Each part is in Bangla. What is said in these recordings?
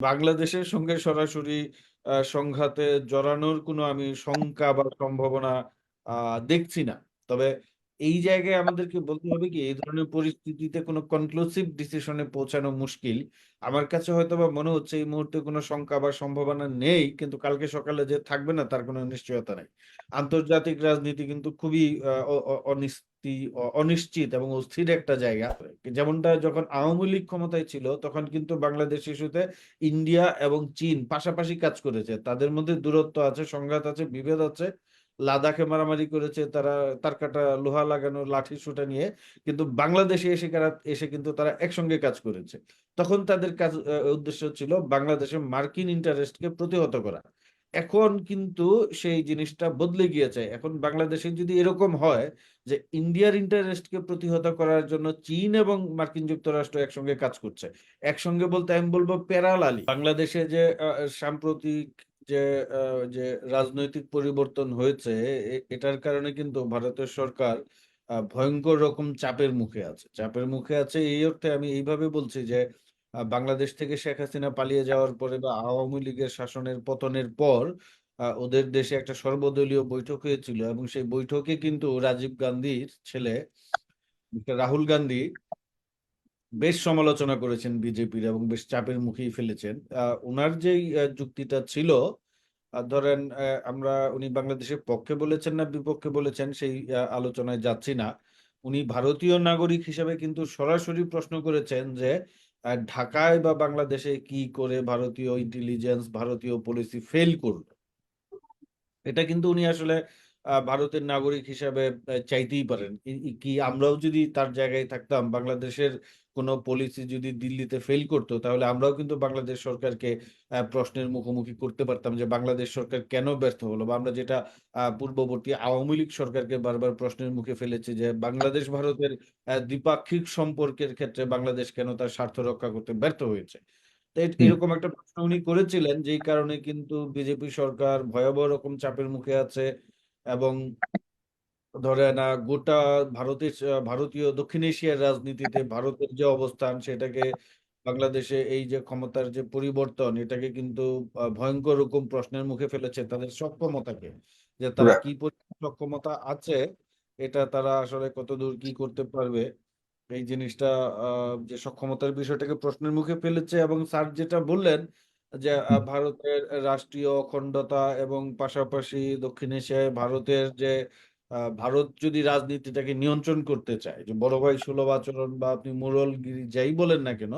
বাংলাদেশের সঙ্গে সরাসরি সংঘাতে জড়ানোর কোনো আমি শঙ্কা বা সম্ভাবনা দেখছি না। তবে এই জায়গায় আমাদেরকে বলতে হবে কি, এই ধরনের পরিস্থিতিতে কোনো কনক্লুসিভ ডিসিশনে পৌঁছানো মুশকিল। আমার কাছে হয়তো বা মনে হচ্ছে এই মুহূর্তে কোনো শঙ্কা বা সম্ভাবনা নেই, কিন্তু কালকে সকালে যে থাকবে না, তার কোনো নিশ্চয়তা নেই। আন্তর্জাতিক রাজনীতি কিন্তু খুবই অনিশ্চিত এবং অস্থির একটা জায়গা। যেমনটা যখন আওয়ামী লীগ ক্ষমতায় ছিল, তখন কিন্তু বাংলাদেশ ইস্যুতে ইন্ডিয়া এবং চীন পাশাপাশি কাজ করেছে। তাদের মধ্যে দূরত্ব আছে, সংঘাত আছে, বিভেদ আছে। লাদাখে মারামারি করেছে, তারা তার কাটা লোহা লাগানো লাঠি সোটা নিয়ে, কিন্তু বাংলাদেশে এসে এসে কিন্তু তারা একসঙ্গে কাজ করেছে। তখন তাদের কাজ উদ্দেশ্য ছিল বাংলাদেশের মার্কিন ইন্টারেস্টকে প্রতিহত করা। এখন কিন্তু সেই জিনিসটা বদলে গিয়েছে। এখন বাংলাদেশে যদি এরকম হয় যে ইন্ডিয়ার ইন্টারেস্টকে প্রতিহত করার জন্য চীন এবং মার্কিন যুক্তরাষ্ট্র একসঙ্গে কাজ করছে, একসঙ্গে বলতে আমি বলব প্যারালালি বাংলাদেশে যে সাম্প্রতিক যে যে রাজনৈতিক পরিবর্তন হয়েছে এটার কারণে কিন্তু ভারতের সরকার ভয়ঙ্কর রকম চাপের মুখে আছে। চাপের মুখে আছে এই অর্থে আমি এইভাবে বলছি যে বাংলাদেশ থেকে শেখ হাসিনা পালিয়ে যাওয়ার পরে বা আওয়ামী লীগের শাসনের পতনের পর ওদের দেশে একটা সর্বদলীয় বৈঠক হয়েছিল এবং সেই বৈঠকে কিন্তু রাজীব গান্ধীর ছেলে রাহুল গান্ধী বেশ সমালোচনা করেছেন বিজেপির এবং বেশ চাপের মুখেই ফেলেছেন। ওনার আহ, যুক্তিটা ছিল ধরেন আমরা উনি বাংলাদেশের পক্ষে বলেছেন না বিপক্ষে বলেছেন সেই আলোচনায় যাচ্ছি না। উনি ভারতীয় নাগরিক হিসেবে কিন্তু সরাসরি প্রশ্ন করেছেন যে ঢাকায় বা বাংলাদেশে কি করে ভারতীয় ইন্টেলিজেন্স ভারতীয় পলিসি ফেল করল? এটা কিন্তু উনি আসলে ভারতের নাগরিক হিসাবে চাইতেই পারেন কি আমরাও যদি তার জায়গায় থাকতাম বাংলাদেশের কোনো পলিসি যদি দিল্লিতে ফেল করতো তাহলে আমরাও কিন্তু বাংলাদেশ সরকারকে প্রশ্নের মুখোমুখি করতে পারতাম যে বাংলাদেশ সরকার কেন ব্যর্থ হলো বা আমরা যেটা পূর্ববর্তী আওয়ামী লীগ সরকারকে বারবার প্রশ্নের মুখে ফেলেছি যে বাংলাদেশ ভারতের দ্বিপাক্ষিক সম্পর্কের ক্ষেত্রে বাংলাদেশ কেন তার স্বার্থ রক্ষা করতে ব্যর্থ হয়েছে। এরকম একটা প্রশ্ন উনি করেছিলেন যেই কারণে কিন্তু বিজেপি সরকার ভয়াবহ রকম চাপের মুখে আছে এবং ধরেন গোটা ভারতের ভারতীয় দক্ষিণ এশিয়ার রাজনীতিতে ভারতের যে অবস্থান সেটাকে বাংলাদেশে এই যে ক্ষমতার যে পরিবর্তন এটাকে কিন্তু ভয়ঙ্কর রকম প্রশ্নের মুখে ফেলেছে তাদের সক্ষমতাকে। যে তারা কি সক্ষমতা আছে এটা তারা আসলে কতদূর কি করতে পারবে এই জিনিসটা আহ, যে সক্ষমতার বিষয়টাকে প্রশ্নের মুখে ফেলেছে এবং স্যার যেটা বললেন যে ভারতের রাষ্ট্রীয় অখণ্ডতা এবং পাশাপাশি দক্ষিণ এশিয়ায় ভারতের যে ভারত যদি রাজনীতিটাকে নিয়ন্ত্রণ করতে চায় যে বড় ভাই সুলভ আচরণ বা আপনি মোড়লগিরি যাই বলেন না কেন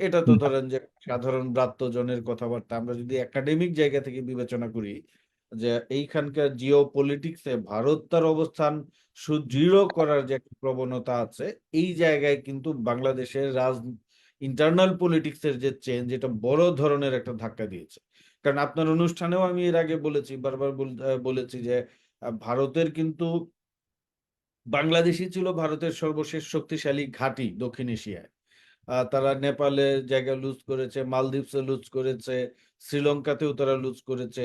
এটা তো ধরেন যে সাধারণ ব্রাত্যজনের কথাবার্তা। আমরা যদি একাডেমিক জায়গা থেকে বিবেচনা করি যে এইখানকার জিও পলিটিক্সে ভারত তার অবস্থান সুদৃঢ় করার যে একটা প্রবণতা আছে এই জায়গায় কিন্তু বাংলাদেশের রাজ ইন্টারনাল পলিটিক্সের যে চেঞ্জ এটা বড় ধরনের একটা ধাক্কা দিয়েছে। কারণ আপনার অনুষ্ঠানেও আমি এর আগে বলেছি বারবার বল- বলেছি যে ভারতের কিন্তু বাংলাদেশই ছিল ভারতের সর্বশেষ শক্তিশালী ঘাঁটি দক্ষিণ এশিয়ায়। আহ, তারা নেপালে জায়গা লুজ করেছে মালদ্বীপসে লুজ করেছে শ্রীলঙ্কাতেও তারা লুজ করেছে।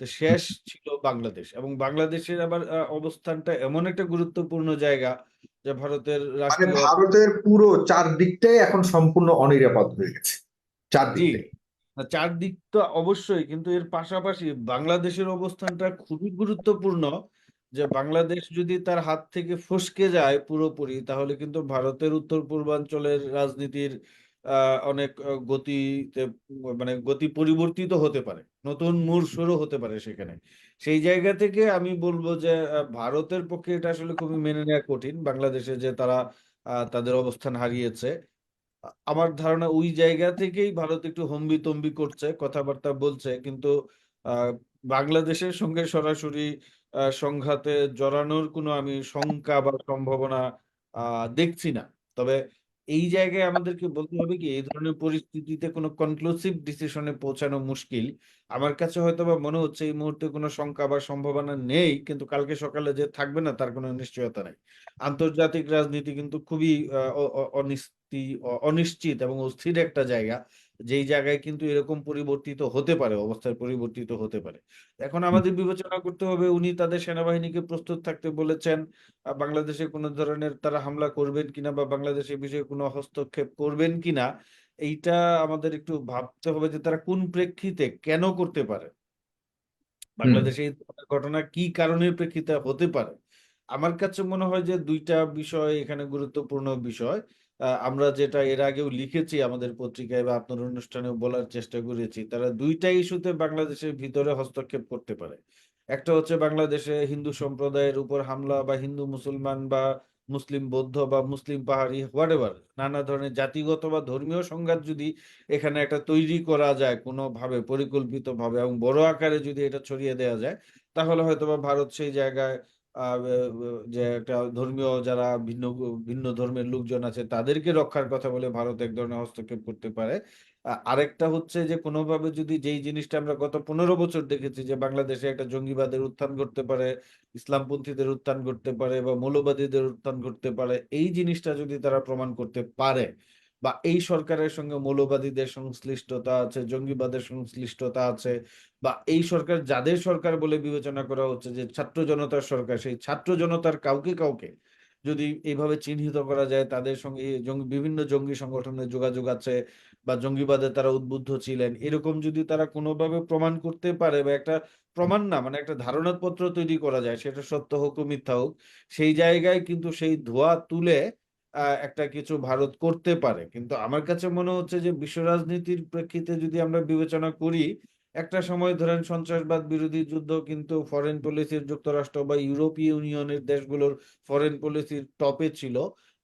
তো শেষ ছিল বাংলাদেশ এবং বাংলাদেশের আবার অবস্থানটা এমন একটা গুরুত্বপূর্ণ জায়গা যে ভারতের মানে ভারতের পুরো চারদিকটাই এখন সম্পূর্ণ অনিরাপদ হয়ে গেছে। চারদিকটাই। চারদিক তো অবশ্যই কিন্তু এর পাশাপাশি বাংলাদেশের অবস্থানটা খুবই গুরুত্বপূর্ণ যে বাংলাদেশ যদি তার হাত থেকে ফসকে যায় পুরোপুরি তাহলে কিন্তু ভারতের উত্তর পূর্বাঞ্চলের রাজনীতির আহ, অনেক গতিতে মানে গতি পরিবর্তিত হতে পারে। নতুন মোড় শুরু হতে পারে সেখানে। সেই জায়গা থেকে আমি বলব যে ভারতের পক্ষে এটা আসলে খুবই মেনে নেওয়া কঠিন। বাংলাদেশে যে তারা তাদের অবস্থান হারিয়েছে আমার ধারণা ওই জায়গা থেকেই ভারত একটু হম্বি তম্বি করছে, কথাবার্তা বলছে। কিন্তু বাংলাদেশের সঙ্গে সরাসরি সংঘাতে জড়ানোর কোনো আমি শঙ্কা বা সম্ভাবনা দেখছি না। তবে এই জায়গায় আমাদেরকে বলতে হবে কি, এই ধরনের পরিস্থিতিতে কোনো কনক্লুসিভ ডিসিশনে পৌঁছানো মুশকিল। আমার কাছে হয়তো বা মনে হচ্ছে এই মুহূর্তে কোনো শঙ্কা বা সম্ভাবনা নেই, কিন্তু কালকে সকালে যে থাকবে না, তার কোনো নিশ্চয়তা নাই। আন্তর্জাতিক রাজনীতি কিন্তু খুবই অনিশ্চিত অ- অনিশ্চিত এবং অস্থির একটা জায়গা যেই জায়গায় কিন্তু এরকম পরিবর্তিত হতে পারে অবস্থায় পরিবর্তিত হতে পারে। এখন আমাদের বিবেচনা করতে হবে উনি তাদের সেনাবাহিনীকে প্রস্তুত থাকতে বলেছেন বাংলাদেশে কোনো ধরনের তারা হামলা করবেন কিনা বা বাংলাদেশের বিষয়ে কোনো হস্তক্ষেপ করবেন কিনা এইটা আমাদের একটু ভাবতে হবে যে তারা কোন প্রেক্ষিতে কেন করতে পারে। বাংলাদেশে এই ঘটনা কি কারণের প্রেক্ষিতে হতে পারে? আমার কাছে মনে হয় যে দুইটা বিষয় এখানে গুরুত্বপূর্ণ বিষয়। আমরা যেটা এর আগেও লিখেছি আমাদের পত্রিকায় বা আপনার অনুষ্ঠানেও বলার চেষ্টা করেছি, তারা দুইটা ইস্যুতে বাংলাদেশের ভিতরে হস্তক্ষেপ করতে পারে। একটা হচ্ছে বাংলাদেশে হিন্দু সম্প্রদায়ের উপর হামলা বা হিন্দু মুসলমান বা মুসলিম বৌদ্ধ বা মুসলিম পাহাড়ি হোয়াটএভার নানা ধরনের জাতিগত বা ধর্মীয় সংঘাত যদি এখানে একটা তৈরি করা যায় কোনোভাবে, পরিকল্পিতভাবে এবং বড় আকারে যদি এটা ছড়িয়ে দেওয়া যায়, তাহলে হয়তোবা ভারত সেই জায়গায় যে একটা ধর্মীয় যারা ভিন্ন ভিন্ন ধর্মের লোকজন আছে, তাদেরকে রক্ষার কথা বলে ভারত এক ধরনের হস্তক্ষেপ করতে পারে। আরেকটা হচ্ছে যে, কোনোভাবে যদি যেই জিনিসটা আমরা গত পনেরো বছর দেখেছি যে, বাংলাদেশে একটা জঙ্গিবাদের উত্থান ঘটতে পারে, ইসলামপন্থীদের উত্থান ঘটতে পারে বা মৌলবাদীদের উত্থান ঘটতে পারে, এই জিনিসটা যদি তারা প্রমাণ করতে পারে বা এই সরকারের সঙ্গে মৌলবাদীদের সংশ্লিষ্টতা আছে, জঙ্গিবাদের সংশ্লিষ্টতা আছে, বা এই সরকার যাদের সরকার বলে বিবেচনা করা হচ্ছে যে ছাত্র জনতার সরকার, সেই ছাত্র জনতার কাউকে কাউকে যদি এইভাবে চিহ্নিত করা যায়, তাদের সঙ্গে বিভিন্ন জঙ্গি সংগঠনের যোগাযোগ আছে বা জঙ্গিবাদে তারা উদ্বুদ্ধ ছিলেন, এরকম যদি তারা কোনোভাবে প্রমাণ করতে পারে বা একটা প্রমাণ না মানে একটা ধারণাপত্র তৈরি করা যায়, সেটা সত্য হোক মিথ্যা হোক, সেই জায়গায় কিন্তু সেই ধোঁয়া তুলে একটা কিছু ভারত করতে পারে। কিন্তু আমার কাছে মনে হচ্ছে যে বিশ্ব রাজনীতির প্রেক্ষিতে যদি আমরা বিবেচনা করি, একটা সময় ধরেন সন্ত্রাসবাদ বিরোধী যুদ্ধ কিন্তু ফরেন পলিসির যুক্তরাষ্ট্র বা ইউরোপীয় ইউনিয়নের দেশগুলোর ফরেন পলিসির টপে ছিল,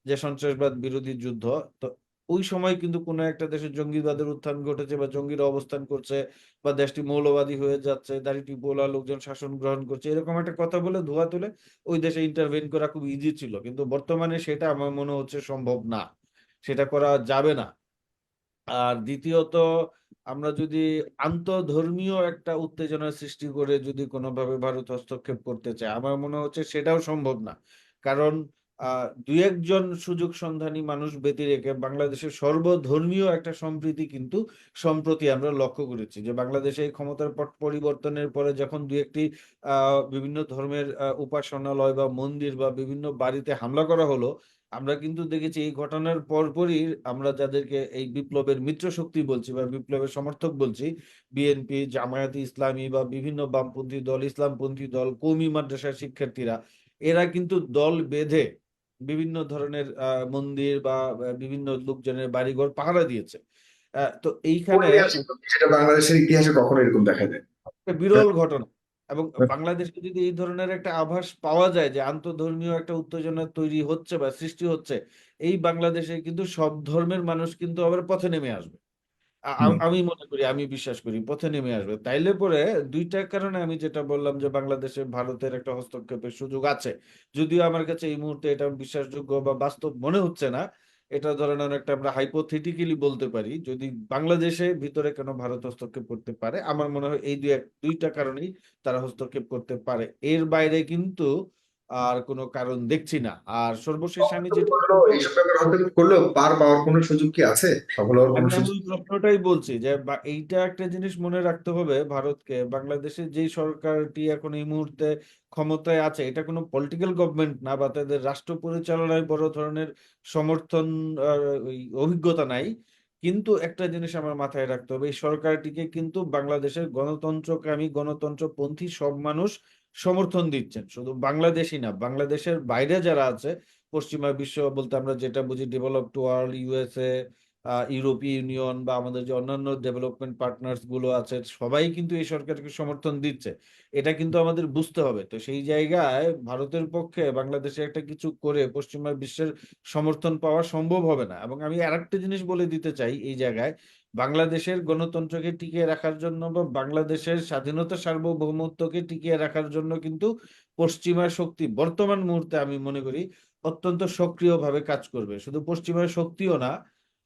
যে সন্ত্রাসবাদ বিরোধী যুদ্ধ। তো ওই সময় কিন্তু কোনো একটা দেশে জঙ্গিবাদের উত্থান ঘটেছে বা জঙ্গিরা অবস্থান করছে বা দেশটি মৌলবাদী হয়ে যাচ্ছে, দাড়িটি বোলা, লোকজন শাসন গ্রহণ করছে, এরকম একটা কথা বলে ধোয়া তুলে ওই দেশে ইন্টারভেন করা খুব ইজি ছিল। কিন্তু বর্তমানে সেটা আমার মনে হচ্ছে সম্ভব না, সেটা করা যাবে না। আর দ্বিতীয়ত, আমরা যদি আন্তধর্মীয় একটা উত্তেজনার সৃষ্টি করে যদি কোনোভাবে ভারত হস্তক্ষেপ করতে চায়, আমার মনে হচ্ছে সেটাও সম্ভব না। কারণ দুই একজন সুযোগ সন্ধানী মানুষ ব্যতি রেখে বাংলাদেশের সর্বধর্মীয় একটা সম্প্রীতি কিন্তু সম্প্রতি আমরা লক্ষ্য করেছি যে বাংলাদেশে এই ক্ষমতার পট পরিবর্তনের পরে যখন দু একটি বিভিন্ন ধর্মের উপাসনালয় বা মন্দির বা বিভিন্ন বাড়িতে হামলা করা হলো, আমরা কিন্তু দেখেছি এই ঘটনার পরপরই আমরা যাদেরকে এই বিপ্লবের মিত্র শক্তি বলছি বা বিপ্লবের সমর্থক বলছি বিএনপি জামায়াতে ইসলামী বা বিভিন্ন বামপন্থী দল, ইসলামপন্থী দল, কৌমি মাদ্রাসার শিক্ষার্থীরা, এরা কিন্তু দল বেঁধে বিভিন্ন ধরনের আহ, মন্দির বা বিভিন্ন লোকজনের বাড়িঘর পাহারা দিয়েছে। তো এইখানে সেটা বাংলাদেশের ইতিহাসে কখনো এরকম দেখা যায়। একটা বিরল ঘটনা। এবং বাংলাদেশে যদি এই ধরনের একটা আভাস পাওয়া যায় যে আন্তধর্মীয় একটা উত্তেজনা তৈরি হচ্ছে বা সৃষ্টি হচ্ছে এই বাংলাদেশে কিন্তু সব ধর্মের মানুষ কিন্তু আবার পথে নেমে আসবে। আমি মনে করি আমি বিশ্বাস করি পথে নেমে আসবে। তাইলে পরে দুইটা কারণে আমি যেটা বললাম যে বাংলাদেশে ভারতের একটা হস্তক্ষেপের সুযোগ আছে। যদিও আমার কাছে এই মুহূর্তে এটা বিশ্বাসযোগ্য বা বাস্তব মনে হচ্ছে না এটা ধরেন অনেকটা আমরা হাইপোথেটিক্যালি বলতে পারি। যদি বাংলাদেশে ভিতরে কেন ভারত হস্তক্ষেপ করতে পারে আমার মনে হয় এই দুই এক দুইটা কারণেই তারা হস্তক্ষেপ করতে পারে। এর বাইরে কিন্তু আর কোনো কারণ দেখছি না। আর সর্বশেষ আমি যেটা এইসব ব্যাপারে হস্তক্ষেপ করলেও পার পাওয়ার কোনো সুযোগ কি আছে? সফল হওয়ার কোনো সুযোগ প্রশ্নটাই বলছি যে এইটা একটা জিনিস মনে রাখতে হবে ভারতকে। বাংলাদেশের যে সরকারটি এখন এই মুহূর্তে ক্ষমতায় আছে এটা কোনো পলিটিক্যাল গভর্নমেন্ট না বা তাদের রাষ্ট্র পরিচালনায় বড় ধরনের সমর্থন অভিজ্ঞতা নাই। কিন্তু একটা জিনিস আমার মাথায় রাখতে হবে এই সরকারটিকে কিন্তু বাংলাদেশের গণতন্ত্রকামী গণতন্ত্রপন্থী সব মানুষ সমর্থন দিচ্ছেন। শুধু বাংলাদেশই না, বাংলাদেশের বাইরে যারা আছে, পশ্চিমা বিশ্ব বলতে আমরা যেটা বুঝি ডেভেলপড ওয়ার্ল্ড ইউএসএ ইউরোপীয় ইউনিয়ন বা আমাদের যে অন্যান্য ডেভেলপমেন্ট পার্টনার্সগুলো আছে, সবাই কিন্তু এই সরকারকে সমর্থন দিচ্ছে। এটা কিন্তু আমাদের বুঝতে হবে। তো সেই জায়গায় ভারতের পক্ষে বাংলাদেশে একটা কিছু করে পশ্চিমা বিশ্বের সমর্থন পাওয়া সম্ভব হবে না। এবং আমি আরেকটা জিনিস বলে দিতে চাই এই জায়গায় বাংলাদেশের গণতন্ত্রকে টিকিয়ে রাখার জন্য বা বাংলাদেশের স্বাধীনতা সার্বভৌমত্বকে টিকিয়ে রাখার জন্য কিন্তু পশ্চিমা শক্তি বর্তমান মুহূর্তে আমি মনে করি অত্যন্ত সক্রিয়ভাবে কাজ করবে। শুধু পশ্চিমের শক্তিও না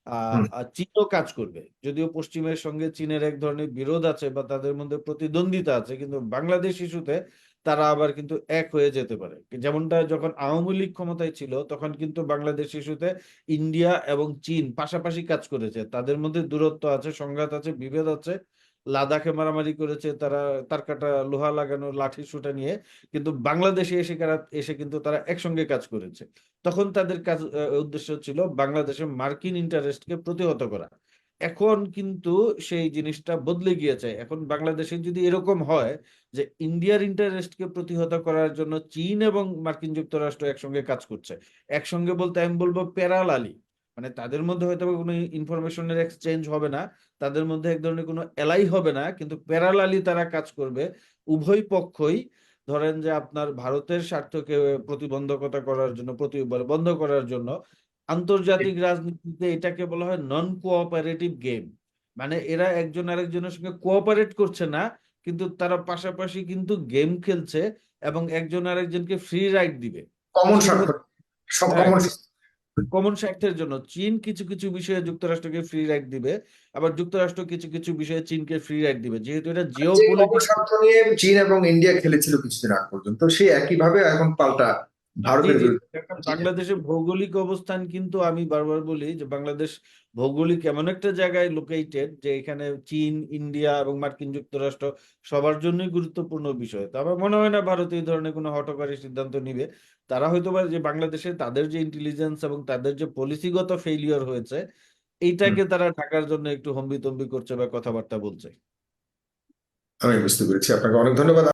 আহ, চীনও কাজ করবে। যদিও পশ্চিমের সঙ্গে চীনের এক ধরনের বিরোধ আছে বা তাদের মধ্যে প্রতিদ্বন্দ্বিতা আছে কিন্তু বাংলাদেশ ইস্যুতে তারা আবার কিন্তু এক হয়ে যেতে পারে। যেমনটা যখন আওয়ামী লীগ ক্ষমতায় ছিল, তখন কিন্তু বাংলাদেশ ইস্যুতে ইন্ডিয়া এবং চীন পাশাপাশি কাজ করেছে। তাদের মধ্যে দূরত্ব আছে, সংঘাত আছে, বিভেদ আছে। লাদাখে মারামারি করেছে তারা, তার কাটা লোহা লাগানো লাঠি সোটা নিয়ে। কিন্তু বাংলাদেশে এসে এসে কিন্তু তারা একসঙ্গে কাজ করেছে। তখন তাদের কাজ উদ্দেশ্য ছিল বাংলাদেশের মার্কিন ইন্টারেস্টকে প্রতিহত করা। এখন কিন্তু সেই জিনিসটা বদলে গিয়েছে। এখন বাংলাদেশে যদি এরকম হয় যে ইন্ডিয়ার ইন্টারেস্টকে প্রতিহত করার জন্য চীন এবং মার্কিন যুক্তরাষ্ট্র একসঙ্গে কাজ করছে, একসঙ্গে বলতে আমি বলব প্যারালালি মানে তাদের মধ্যে হয়তো কোনো ইনফরমেশনের এক্সচেঞ্জ হবে না, তাদের মধ্যে এক ধরনের কোনো এলাই হবে না, কিন্তু প্যারালালি তারা কাজ করবে। উভয় পক্ষই ধরেন যে আপনার ভারতের স্বার্থকে প্রতিবন্ধকতা করার জন্য প্রতি বন্ধ করার জন্য আন্তর্জাতিক রাজনীতিতে এটাকে বলা হয় নন কোঅপারেটিভ গেম মানে এরা একজন আরেকজনের সঙ্গে কোঅপারেট করছে না কিন্তু তারা পাশাপাশি কিন্তু গেম খেলছে এবং একজন আরেকজনকে ফ্রি রাইড দিবে। কমন হ্যাঁ। কমন কমন স্বার্থের জন্য। চীন কিছু কিছু বিষয়ে যুক্তরাষ্ট্রকে ফ্রি রাইড দিবে আবার যুক্তরাষ্ট্র কিছু কিছু বিষয়ে চীনকে ফ্রি রাইড দিবে যেহেতু এটা জিও যে স্বার্থ নিয়ে চীন এবং ইন্ডিয়া খেলেছিল কিছুদিন আগ পর্যন্ত সেই একইভাবে এখন পাল্টা ভারতের বাংলাদেশের ভৌগোলিক অবস্থান কিন্তু আমি বারবার বলি যে বাংলাদেশ ভৌগোলিক এমন একটা জায়গায় লোকেটেড যে এখানে চীন ইন্ডিয়া এবং মার্কিন যুক্তরাষ্ট্র সবার জন্যই গুরুত্বপূর্ণ বিষয়। তো আমার মনে হয় না ভারত এই ধরনের কোনো হঠকারী সিদ্ধান্ত নিবে। তারা হয়তো বা যে বাংলাদেশে তাদের যে ইন্টেলিজেন্স এবং তাদের যে পলিসিগত ফেইলিওর হয়েছে এইটাকে তারা ঢাকার জন্য একটু হম্বিতম্বি করছে বা কথাবার্তা বলছে। আমি বুঝতে পেরেছি। আপনাকে অনেক ধন্যবাদ।